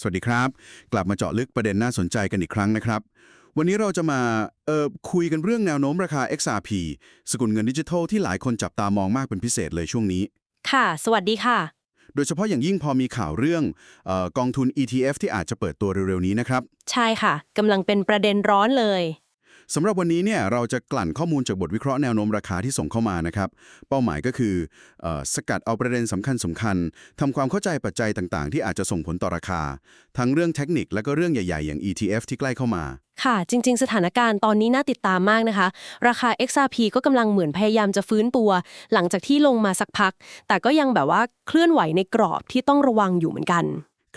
สวัสดีครับ กลับมาเจาะลึกประเด็นน่าสนใจกันอีกครั้งนะครับ วันนี้เราจะมาเอ่อคุยกันเรื่องแนวโน้มราคา XRP สกุลเงินดิจิทัลที่หลายคนจับตามองมากเป็นพิเศษเลยช่วงนี้ ค่ะ สวัสดีค่ะ โดยเฉพาะอย่างยิ่งพอมีข่าวเรื่องเออกองทุน ETF ที่อาจจะเปิดตัวเร็วๆนี้นะครับ ใช่ค่ะกำลังเป็นประเด็นร้อนเลย สำหรับวันนี้เนี่ยเราจะกลั่นข้อมูลจากบทวิเคราะห์แนวโน้มราคาที่ส่งเข้ามานะครับ เป้าหมายก็คือเออสกัดเอาประเด็นสำคัญสำคัญทำความเข้าใจปัจจัยต่างๆ ที่อาจจะส่งผลต่อราคา ทั้งเรื่องเทคนิคและก็เรื่องใหญ่ๆ อย่าง ETF ที่ใกล้เข้ามา ค่ะ จริง ๆ สถานการณ์ตอนนี้น่าติดตามมากนะคะ ราคา XRP ก็กำลังเหมือนพยายามจะฟื้นตัว หลังจากที่ลงมาสักพัก แต่ก็ยังแบบว่าเคลื่อนไหวในกรอบที่ต้องระวังอยู่เหมือนกัน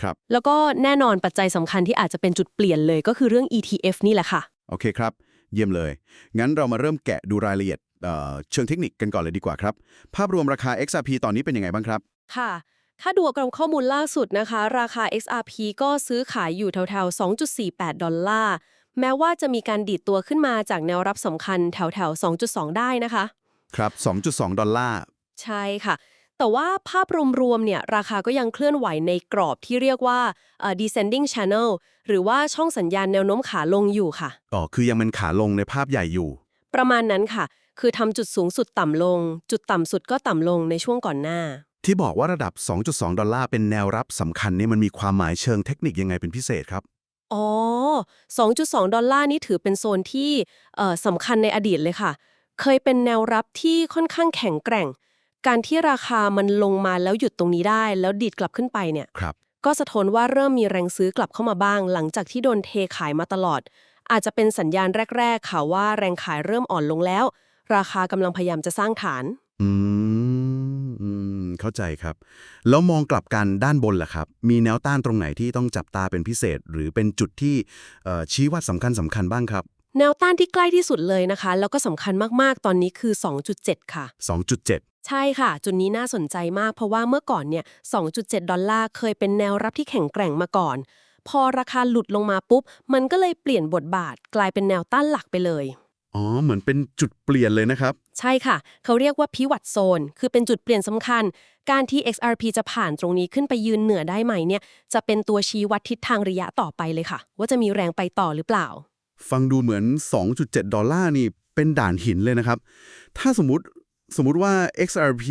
ครับแล้วก็แน่นอนปัจจัยสำคัญที่อาจจะเป็นจุดเปลี่ยนเลยก็คือเรื่อง ETF นี่แหละค่ะ โอเคครับ เยี่ยมเลย งั้นเรามาเริ่มแกะดูรายละเอียดเอ่อเชิงเทคนิคกันก่อนเลยดีกว่าครับ ภาพรวมราคา XRP ตอนนี้เป็นยังไงบ้างครับ ค่ะ ถ้าดูกรมข้อมูลล่าสุดนะคะ ราคา XRP ก็ซื้อขายอยู่แถวๆ 2.48 ดอลลาร์ แม้ว่าจะมีการดีดตัวขึ้นมาจากแนวรับสำคัญแถวๆ 2.2 ได้นะคะ ครับ 2.2 ดอลลาร์ ใช่ค่ะ แต่ว่าภาพรวมๆเนี่ยราคาก็ยังเคลื่อนไหวในกรอบที่เรียกว่าเอ่อ descending channel หรือว่าช่องสัญญาณแนวโน้มขาลงอยู่ค่ะ อ๋อ คือยังเป็นขาลงในภาพใหญ่อยู่ ประมาณนั้นค่ะ คือทำจุดสูงสุดต่ำลง จุดต่ำสุดก็ต่ำลงในช่วงก่อนหน้า ที่บอกว่าระดับ 2.2 ดอลลาร์เป็นแนวรับสำคัญเนี่ยมันมีความหมายเชิงเทคนิคยังไงเป็นพิเศษครับอ๋อ 2.2 ดอลลาร์นี่ถือเป็นโซนที่เอ่อสำคัญในอดีตเลยค่ะ เคยเป็นแนวรับที่ค่อนข้างแข็งแกร่ง การที่ราคามันลงมาแล้วหยุดตรงนี้ได้ แล้วดีดกลับขึ้นไปเนี่ยครับ ก็สะท้อนว่าเริ่มมีแรงซื้อกลับเข้ามาบ้าง หลังจากที่โดนเทขายมาตลอด อาจจะเป็นสัญญาณแรก ๆ ค่ะว่าแรงขายเริ่มอ่อนลงแล้ว ราคากำลังพยายามจะสร้างฐาน อืมอืม เข้าใจครับ แล้วมองกลับกันด้านบนล่ะครับ มีแนวต้านตรงไหนที่ต้องจับตาเป็นพิเศษ หรือเป็นจุดที่เอ่อชี้วัดสำคัญสำคัญบ้างครับ แนวต้านที่ใกล้ที่สุดเลยนะคะ แล้วก็สำคัญมากๆ ตอนนี้คือ 2.7 ค่ะ 2.7 ใช่ค่ะ จุดนี้น่าสนใจมาก เพราะว่าเมื่อก่อนเนี่ย 2.7 ดอลลาร์เคยเป็นแนวรับที่แข็งแกร่งมาก่อน พอราคาหลุดลงมาปุ๊บ มันก็เลยเปลี่ยนบทบาท กลายเป็นแนวต้านหลักไปเลย อ๋อ เหมือนเป็นจุดเปลี่ยนเลยนะครับ ใช่ค่ะ เขาเรียกว่าพิวัตโซน คือเป็นจุดเปลี่ยนสำคัญ การที่ XRP จะผ่านตรงนี้ขึ้นไปยืนเหนือได้ไหมเนี่ย จะเป็นตัวชี้วัดทิศทางระยะต่อไปเลยค่ะ ว่าจะมีแรงไปต่อหรือเปล่า ฟังดูเหมือน 2.7 ดอลลาร์นี่เป็นด่านหินเลยนะครับ ถ้าสมมติสมมุติว่า XRP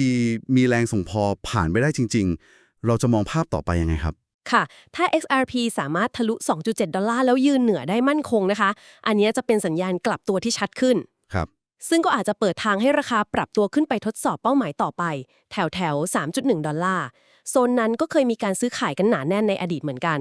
มีแรงส่งพอผ่านไปได้จริง ๆ เราจะมองภาพต่อไปยังไงครับ ค่ะ ถ้า XRP สามารถทะลุ 2.7 ดอลลาร์แล้วยืนเหนือได้มั่นคงนะคะ อันเนี้ยจะเป็นสัญญาณกลับตัวที่ชัดขึ้น ครับ ซึ่งก็อาจจะเปิดทางให้ราคาปรับตัวขึ้นไปทดสอบเป้าหมายต่อไป แถวแถวๆ3.1 ดอลลาร์ โซนนั้นก็เคยมีการซื้อขายกันหนาแน่นในอดีตเหมือนกัน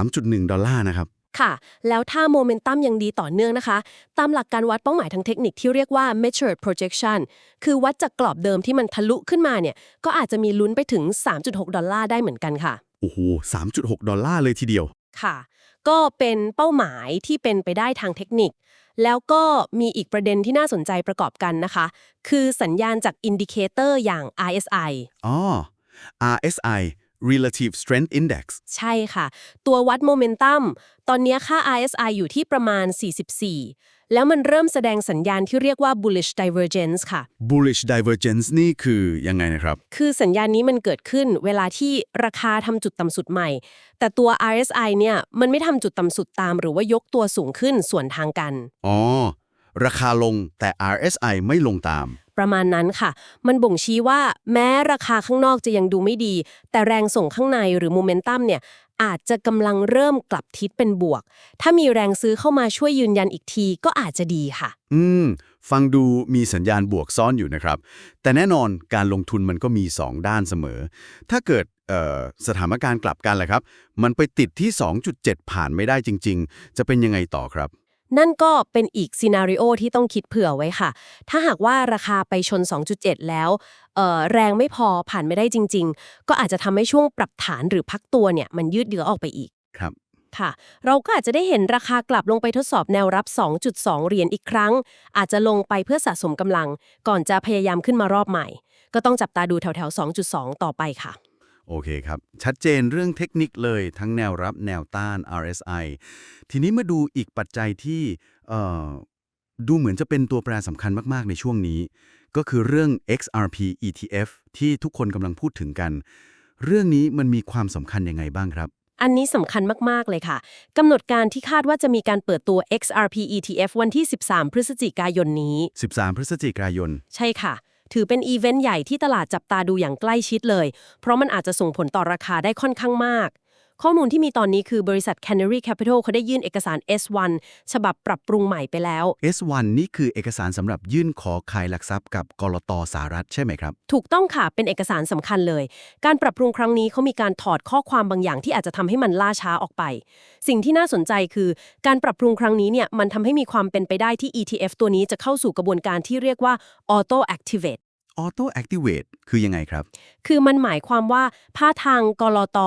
3.1 ดอลลาร์นะครับ ค่ะ แล้วถ้าโมเมนตัมยังดีต่อเนื่องนะคะ ตามหลักการวัดเป้าหมายทางเทคนิคที่เรียกว่า matured projection คือวัดจากกรอบเดิมที่มันทะลุขึ้นมาเนี่ย ก็อาจจะมีลุ้นไปถึง 3.6 ดอลลาร์ได้เหมือนกันค่ะ โอ้โห 3.6 ดอลลาร์เลยทีเดียว ค่ะ ก็เป็นเป้าหมายที่เป็นไปได้ทางเทคนิค แล้วก็มีอีกประเด็นที่น่าสนใจประกอบกันนะคะ คือสัญญาณจากอินดิเคเตอร์อย่าง RSI อ๋อ RSI Relative Strength Index ใช่ค่ะ ตัววัดโมเมนตัมตอนนี้ค่า RSI อยู่ที่ประมาณ 44 แล้วมันเริ่มแสดงสัญญาณที่เรียกว่า bullish divergence ค่ะ Bullish Divergence นี่คือยังไงนะครับ คือสัญญาณนี้มันเกิดขึ้นเวลาที่ราคาทำจุดต่ำสุดใหม่ แต่ตัว RSI เนี่ยมันไม่ทำจุดต่ำสุดตาม หรือว่ายกตัวสูงขึ้นส่วนทางกัน อ๋อ ราคาลงแต่ RSI ไม่ลงตาม ประมาณนั้นค่ะ มันบ่งชี้ว่าแม้ราคาข้างนอกจะยังดูไม่ดี แต่แรงส่งข้างในหรือโมเมนตัมเนี่ยอาจจะกำลังเริ่มกลับทิศเป็นบวก ถ้ามีแรงซื้อเข้ามาช่วยยืนยันอีกทีก็อาจจะดีค่ะ อืม ฟังดูมีสัญญาณบวกซ่อนอยู่นะครับ แต่แน่นอนการลงทุนมันก็มี 2 ด้านเสมอ ถ้าเกิดสถานการณ์กลับกันแหละครับ มันไปติดที่ 2.7 ผ่านไม่ได้จริง ๆ จะเป็นยังไงต่อครับ นั่นก็เป็นอีกซีนารีโอที่ต้องคิดเผื่อไว้ค่ะ ถ้าหากว่าราคาไปชน 2.7 แล้วเอ่อแรงไม่พอผ่านไม่ได้จริง ๆ ก็อาจจะทำให้ช่วงปรับฐานหรือพักตัวเนี่ยมันยืดเยื้อออกไปอีก ครับ ค่ะ เราก็อาจจะได้เห็นราคากลับลงไปทดสอบแนวรับ 2.2 เหรียญอีกครั้ง อาจจะลงไปเพื่อสะสมกำลัง ก่อนจะพยายามขึ้นมารอบใหม่ ก็ต้องจับตาดูแถวๆ 2.2 ต่อไปค่ะ โอเคครับ ชัดเจนเรื่องเทคนิคเลยทั้งแนวรับแนวต้าน RSI ทีนี้มาดูอีกปัจจัยที่เอ่อดูเหมือนจะเป็นตัวแปรสำคัญมาก ๆ ในช่วงนี้ ก็คือเรื่อง XRP ETF ที่ทุกคนกำลังพูดถึงกัน เรื่องนี้มันมีความสำคัญยังไงบ้างครับอันนี้สำคัญมาก ๆ เลยค่ะ กำหนดการที่คาดว่าจะมีการเปิดตัว XRP ETF วันที่ 13 พฤศจิกายนนี้ 13 พฤศจิกายน ใช่ค่ะ ถือเป็นอีเวนต์ใหญ่ที่ตลาดจับตาดูอย่างใกล้ชิดเลย เพราะมันอาจจะส่งผลต่อราคาได้ค่อนข้างมาก ข้อมูลที่มีตอนนี้คือบริษัท Canary Capital เขาได้ยื่นเอกสาร S1 ฉบับปรับปรุงใหม่ไปแล้ว S1 นี่คือเอกสารสำหรับยื่นขอขายหลักทรัพย์กับกรตสหรัฐใช่ไหมครับ ถูกต้องค่ะเป็นเอกสารสำคัญเลย การปรับปรุงครั้งนี้เขามีการถอดข้อความบางอย่างที่อาจจะทำให้มันล่าช้าออกไป สิ่งที่น่าสนใจคือ การปรับปรุงครั้งนี้เนี่ยมันทำให้มีความเป็นไปได้ที่ ETF ตัวนี้จะเข้าสู่กระบวนการที่เรียกว่า auto activate Auto Activate คือยังไงครับ คือมันหมายความว่าผ้าทางกรอต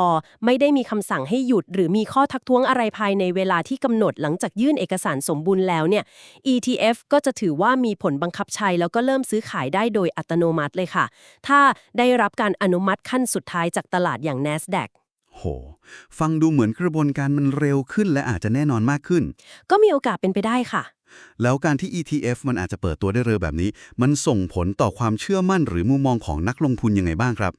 ไม่ได้มีคำสั่งให้หยุด หรือมีข้อทักท้วงอะไรภายในเวลาที่กำหนดหลังจากยื่นเอกสารสมบูรณ์แล้วเนี่ย ETF ก็จะถือว่ามีผลบังคับใช้ แล้วก็เริ่มซื้อขายได้โดยอัตโนมัติเลยค่ะ ถ้าได้รับการอนุมัติขั้นสุดท้ายจากตลาดอย่าง NASDAQ โห ฟังดูเหมือนกระบวนการมันเร็วขึ้นและอาจจะแน่นอนมากขึ้น ก็มีโอกาสเป็นไปได้ค่ะ แล้วการที่ ETF มันอาจจะเปิดตัวได้เร็วแบบนี้ มันส่งผลต่อความเชื่อมั่นหรือมุมมองของนักลงทุนยังไงบ้างครับ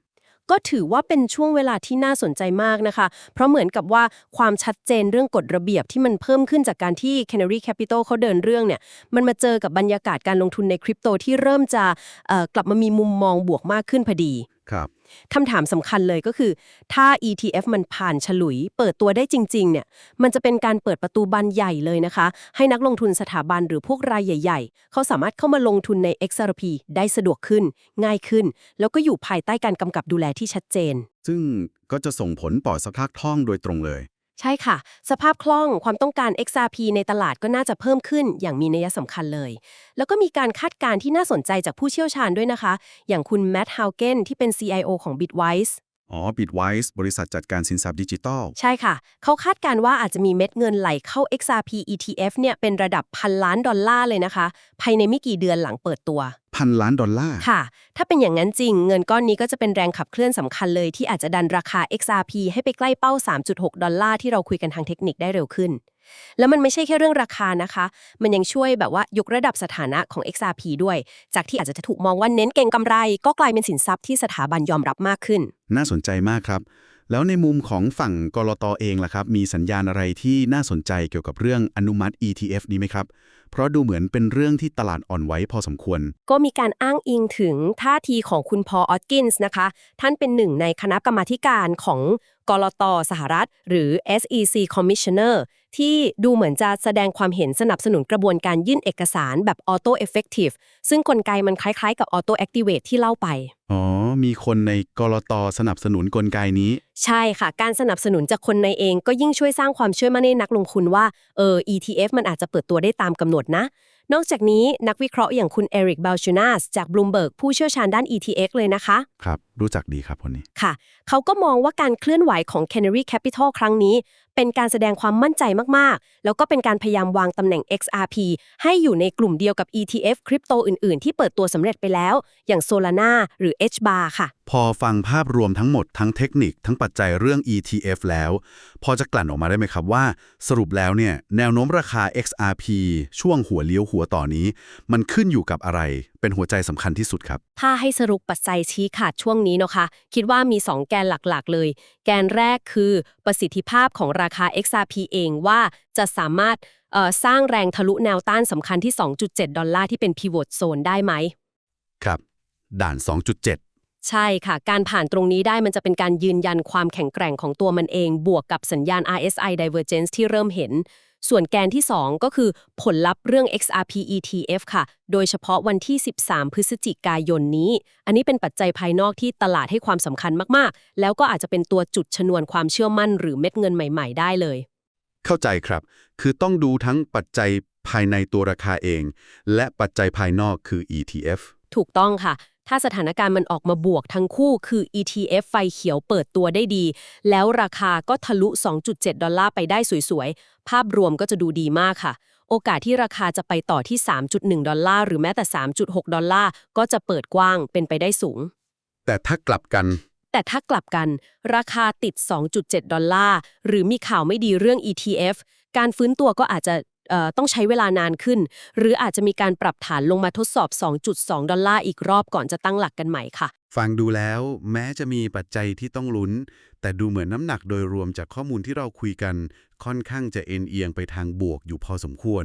ก็ถือว่าเป็นช่วงเวลาที่น่าสนใจมากนะคะ เพราะเหมือนกับว่าความชัดเจนเรื่องกฎระเบียบที่มันเพิ่มขึ้นจากการที่ Canary Capital เขาเดินเรื่องเนี่ย มันมาเจอกับบรรยากาศการลงทุนในคริปโตที่เริ่มจะเอ่อกลับมามีมุมมองบวกมากขึ้นพอดี ครับคำถามสำคัญเลยก็คือ ถ้า ETF มันผ่านฉลุย เปิดตัวได้จริง ๆ เนี่ย มันจะเป็นการเปิดประตูบานใหญ่เลยนะคะ ให้นักลงทุนสถาบันหรือพวกรายใหญ่ ๆ เขาสามารถเข้ามาลงทุนใน XRP ได้สะดวกขึ้น ง่ายขึ้น แล้วก็อยู่ภายใต้การกำกับดูแลที่ชัดเจน ซึ่งก็จะส่งผลต่อสภาพคล่องโดยตรงเลย ใช่ค่ะ สภาพคล่องความต้องการ XRP ในตลาดก็น่าจะเพิ่มขึ้นอย่างมีนัยสำคัญเลย แล้วก็มีการคาดการณ์ที่น่าสนใจจากผู้เชี่ยวชาญด้วยนะคะ อย่างคุณแม t ต์ฮาวเกนที่เป็น CIO ของ Bitwise อ๋อ Bitwise บริษัทจัดการสินทรัพย์ดิจิทัล ใช่ค่ะ เขาคาดการณ์ว่าอาจจะมีเม็ดเงินไหลเข้า XRP ETF เนี่ยเป็นระดับพันล้านดอลลาร์เลยนะคะ ภายในไม่กี่เดือนหลังเปิดตัว พันล้านดอลลาร์ ค่ะ ถ้าเป็นอย่างนั้นจริง เงินก้อนนี้ก็จะเป็นแรงขับเคลื่อนสำคัญเลยที่อาจจะดันราคา XRP ให้ไปใกล้เป้า 3.6 ดอลลาร์ที่เราคุยกันทางเทคนิคได้เร็วขึ้น แล้วมันไม่ใช่แค่เรื่องราคานะคะ มันยังช่วยแบบว่ายกระดับสถานะของ XRP ด้วย จากที่อาจจะถูกมองว่าเน้นเก่งกำไร ก็กลายเป็นสินทรัพย์ที่สถาบันยอมรับมากขึ้น น่าสนใจมากครับ แล้วในมุมของฝั่งกรตเองล่ะครับ มีสัญญาณอะไรที่น่าสนใจเกี่ยวกับเรื่องอนุมัติ ETF นี้ไหมครับเพราะดูเหมือนเป็นเรื่องที่ตลาดอ่อนไหวพอสมควร ก็มีการอ้างอิงถึงท่าทีของคุณพอออตกินส์นะคะ ท่านเป็นหนึ่งในคณะกรรมาธิการของกรตสหรัฐ หรือ SEC Commissioner ที่ดูเหมือนจะแสดงความเห็นสนับสนุนกระบวนการยื่นเอกสารแบบ Auto Effective ซึ่งกลไกมันคล้ายๆ กับ Auto Activate ที่เล่าไป อ๋อ มีคนในกรตสนับสนุนกลไกนี้ ใช่ค่ะ การสนับสนุนจากคนในเองก็ยิ่งช่วยสร้างความเชื่อมั่นในนักลงทุนว่าเออ ETF มันอาจจะเปิดตัวได้ตามกำหนดนะนอกจากนี้นักวิเคราะห์อย่างคุณเอริกบ l ลชูนาสจาก Bloomberg ผู้เชี่ยวชาญด้าน ETX เลยนะคะ ครับ รู้จักดีครับคนนี้ ค่ะ เขาก็มองว่าการเคลื่อนไหวของ Canary Capital ครั้งนี้ เป็นการแสดงความมั่นใจมาก ๆ แล้วก็เป็นการพยายามวางตำแหน่ง XRP ให้อยู่ในกลุ่มเดียวกับ ETF คริปโตอื่น ๆ ที่เปิดตัวสำเร็จไปแล้ว อย่าง Solana หรือ HBAR ค่ะ พอฟังภาพรวมทั้งหมดทั้งเทคนิคทั้งปัจจัยเรื่อง ETF แล้ว พอจะกลั่นออกมาได้ไหมครับว่า สรุปแล้วเนี่ยแนวโน้มราคา XRP ช่วงหัวเลี้ยวหัวต่อนี้ มันขึ้นอยู่กับอะไรเป็นหัวใจสำคัญที่สุดครับ ถ้าให้สรุปปัจจัยชี้ขาดช่วงนี้เนาะคะคิดว่ามี 2 แกนหลักๆ เลย แกนแรกคือประสิทธิภาพของราคา XRP เองว่าจะสามารถเอ่อสร้างแรงทะลุแนวต้านสำคัญที่ 2.7 ดอลลาร์ที่เป็น pivot zone ได้ไหม ครับ ด่าน 2.7 ใช่ค่ะ การผ่านตรงนี้ได้มันจะเป็นการยืนยันความแข็งแกร่งของตัวมันเอง บวกกับสัญญาณ RSI divergence ที่เริ่มเห็น ส่วนแกนที่ 2 ก็คือผลลัพธ์เรื่อง XRP ETF ค่ะ โดยเฉพาะวันที่ 13 พฤศจิกายนนี้ อันนี้เป็นปัจจัยภายนอกที่ตลาดให้ความสำคัญมากๆ แล้วก็อาจจะเป็นตัวจุดชนวนความเชื่อมั่นหรือเม็ดเงินใหม่ ๆ ได้เลย เข้าใจครับ คือต้องดูทั้งปัจจัยภายในตัวราคาเอง และปัจจัยภายนอกคือ ETF ถูกต้องค่ะ ถ้าสถานการณ์มันออกมาบวกทั้งคู่คือ ETF ไฟเขียวเปิดตัวได้ดี แล้วราคาก็ทะลุ 2.7 ดอลลาร์ไปได้สวยๆ ภาพรวมก็จะดูดีมากค่ะ โอกาสที่ราคาจะไปต่อที่ 3.1 ดอลลาร์หรือแม้แต่ 3.6 ดอลลาร์ก็จะเปิดกว้างเป็นไปได้สูง แต่ถ้ากลับกัน แต่ถ้ากลับกัน ราคาติด 2.7 ดอลลาร์หรือมีข่าวไม่ดีเรื่อง ETF การฟื้นตัวก็อาจจะเอ่อ ต้องใช้เวลานานขึ้น หรืออาจจะมีการปรับฐานลงมาทดสอบ 2.2 ดอลลาร์อีกรอบก่อนจะตั้งหลักกันใหม่ค่ะ ฟังดูแล้วแม้จะมีปัจจัยที่ต้องลุ้น แต่ดูเหมือนน้ำหนักโดยรวมจากข้อมูลที่เราคุยกัน ค่อนข้างจะเอ็นเอียงไปทางบวกอยู่พอสมควร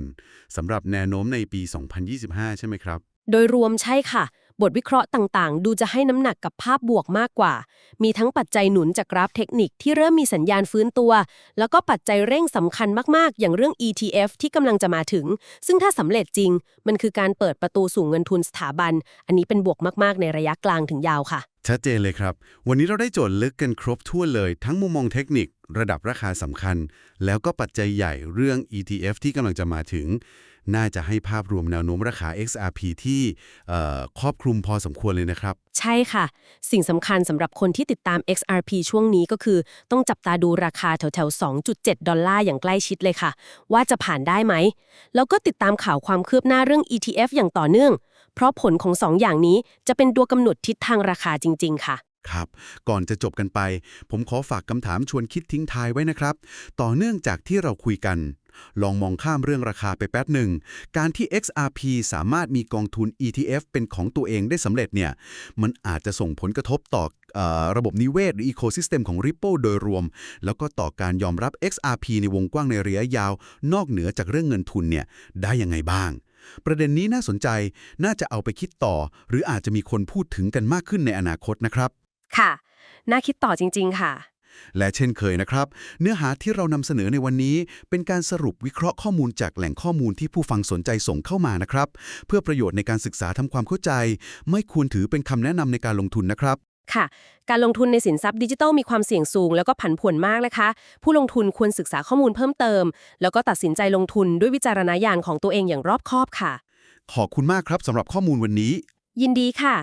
สำหรับแนวโน้มในปี 2025 ใช่ไหมครับ โดยรวมใช่ค่ะ บทวิเคราะห์ต่างๆ ดูจะให้น้ำหนักกับภาพบวกมากกว่า มีทั้งปัจจัยหนุนจากกราฟเทคนิคที่เริ่มมีสัญญาณฟื้นตัว แล้วก็ปัจจัยเร่งสำคัญมากๆ อย่างเรื่อง ETF ที่กำลังจะมาถึง ซึ่งถ้าสำเร็จจริง มันคือการเปิดประตูสู่เงินทุนสถาบัน อันนี้เป็นบวกมากๆ ในระยะกลางถึงยาวค่ะ ชัดเจนเลยครับ วันนี้เราได้โจทย์ลึกกันครบถ้วเลย ทั้งมุมมองเทคนิค ระดับราคาสำคัญ แล้วก็ปัจจัยใหญ่เรื่อง ETF ที่กำลังจะมาถึง น่าจะให้ภาพรวมแนวโน้มราคา XRP ที่เอ่อครอบคลุมพอสมควรเลยนะครับ ใช่ค่ะ สิ่งสำคัญสำหรับคนที่ติดตาม XRP ช่วงนี้ก็คือ ต้องจับตาดูราคาแถวๆ 2.7 ดอลลาร์อย่างใกล้ชิดเลยค่ะ ว่าจะผ่านได้ไหม แล้วก็ติดตามข่าวความคืบหน้าเรื่อง ETF อย่างต่อเนื่อง เพราะผลของสองอย่างนี้จะเป็นตัวกำหนดทิศทางราคาจริง ๆ ค่ะครับ ก่อนจะจบกันไป ผมขอฝากคำถามชวนคิดทิ้งท้ายไว้นะครับ ต่อเนื่องจากที่เราคุยกัน ลองมองข้ามเรื่องราคาไปแป๊บหนึ่ง การที่ XRP สามารถมีกองทุน ETF เป็นของตัวเองได้สำเร็จเนี่ย มันอาจจะส่งผลกระทบต่อระบบนิเวศหรือ Ecosystem ของ Ripple โดยรวม แล้วก็ต่อการยอมรับ XRP ในวงกว้างในระยะยาว นอกเหนือจากเรื่องเงินทุนเนี่ยได้ยังไงบ้าง ประเด็นนี้น่าสนใจน่าจะเอาไปคิดต่อ หรืออาจจะมีคนพูดถึงกันมากขึ้นในอนาคตนะครับ ค่ะ น่าคิดต่อจริง ๆ ค่ะ และเช่นเคยนะครับ เนื้อหาที่เรานำเสนอในวันนี้ เป็นการสรุปวิเคราะห์ข้อมูลจากแหล่งข้อมูลที่ผู้ฟังสนใจส่งเข้ามานะครับ เพื่อประโยชน์ในการศึกษาทำความเข้าใจ ไม่ควรถือเป็นคำแนะนำในการลงทุนนะครับ ค่ะ การลงทุนในสินทรัพย์ดิจิทัลมีความเสี่ยงสูง แล้วก็ผันผวนมากนะคะ ผู้ลงทุนควรศึกษาข้อมูลเพิ่มเติม แล้วก็ตัดสินใจลงทุนด้วยวิจารณญาณของตัวเองอย่างรอบคอบค่ะ ขอบคุณมากครับสำหรับข้อมูลวันนี้ ยินดีค่ะ